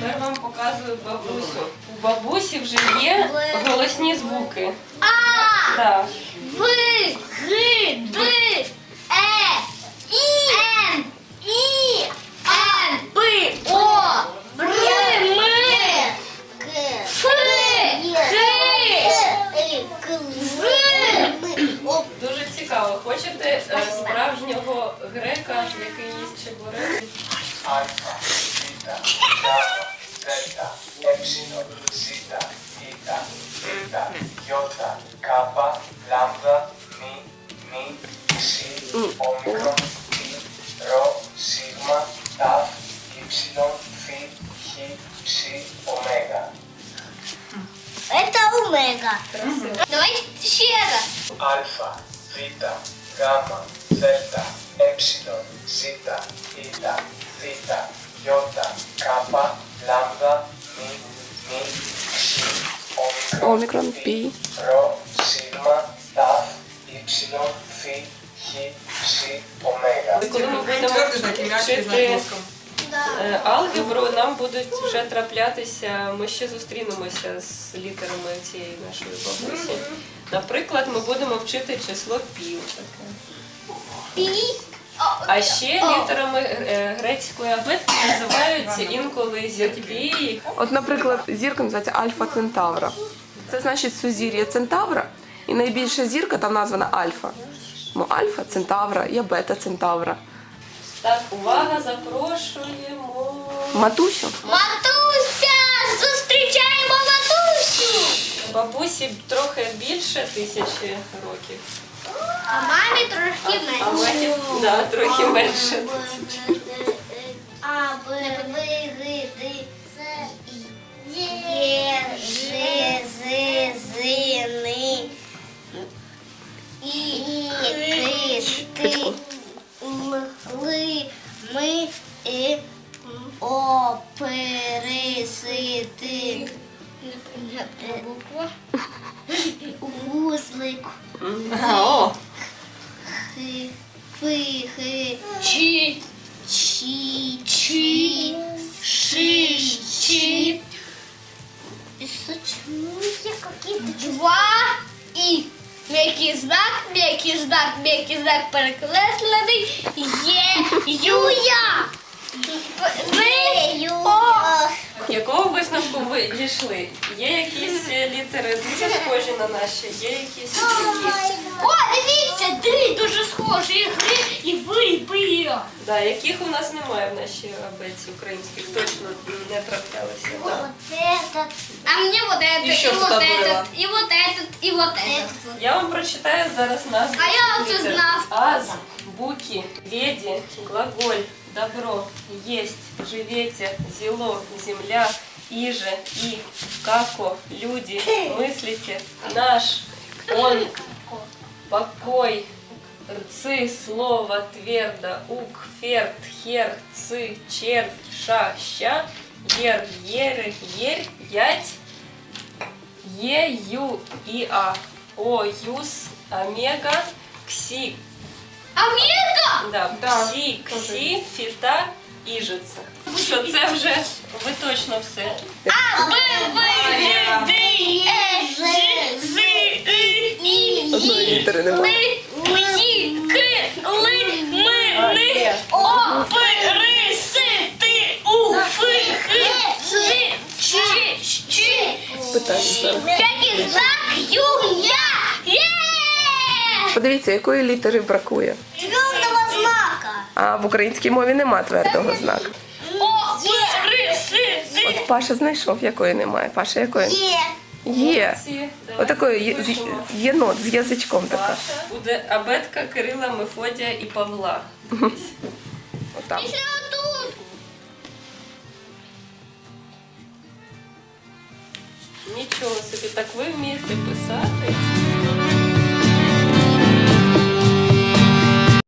Тепер вам показую бабусю. У бабусі вже є голосні звуки. Так. Хочете е, справжнього грека, який їсть чебурек? alfa, beta, gamma, delta, epsilon, zeta, eta, eta, iota, kappa, lambda, mi, mi, xi, omicron, pi, rho, sigma, tau, ipsilon, phi, χ, ψ, omega. Это омега. Давай ще раз. Alfa, beta, gamma, delta, epsilon, zeta, eta, theta, iota, kappa, lambda, mi, mi, xi, omicron, Омікрон, пі. Rho, sigma, tau, ipsilon, phi, χ, ψ, omega. Коли ми будемо вчити е, алгебру, нам будуть вже траплятися, ми ще зустрінемося з літерами цієї нашої бабусі. Наприклад, ми будемо вчити число пів. таке. Пі. А ще літерами е, грецької абетки називаються інколи зірки. От, наприклад, зірка називається Альфа Центавра. Це значить сузір'я Центавра. І найбільша зірка там названа Альфа. Бо Альфа Центавра, є Бета Центавра. Так, увага, запрошуємо. Матусю. Бабусі трохи більше тисячі років. А мамі трошки А мені да, трохи менше. А, Б, В, Г, Д, С, Є, Ж, З, З, Ни, І, К, Т, буква. Вузлик. О, фи, хи, чи, чи, чи, ши, чи. Почему я какие-то два і м'який знак, м'який знак, м'який знак перекреслений, є, юя. Ви, о, висновку ви дійшли? Є якісь е, літери дуже схожі на наші, є якісь такі. О, дивіться, ти дуже схожі, і гри, і ви, і ви. Да, яких у нас немає в нашій абетці українських, точно не траплялися. Да. этот. А мне вот этот, Еще и вот что-то этот, было. и вот этот, и вот этот. Я вам прочитаю зараз назву. А я вже літер. знав. Аз, буки, веди, глаголь, добро, есть, живете, зело, земля, иже, и, како, люди, мыслите, наш, он, покой, рцы, слово, твердо, ук, ферт, хер, цы, червь, ша, ща, ер, еры, ерь, ять, Е, Ю, И, А, О, Юс, Омега, Кси, Омега? да, Да, Ксі, теж. Ксі, Фіта, Іжиця. Що це вже ви точно все. А, Б, В, Г, Д, Е, Ж, З, И, І, літери немає. Ли, Ї, К, Ли, М, А, Ни. О, П, Р, С, Т, У, Ф, Х, Ж, Ч, Ч. Питання зараз. Всякий знак Ю, Є! Подивіться, якої літери бракує. А в українській мові нема твердого знака. О, П, Р, С, З. От Паша знайшов, якої немає. Паша, якої? Є. Є. З- єнот з язичком така. Буде абетка Кирила, Мефодія і Павла. Отут. Нічого собі, так ви вмієте писати.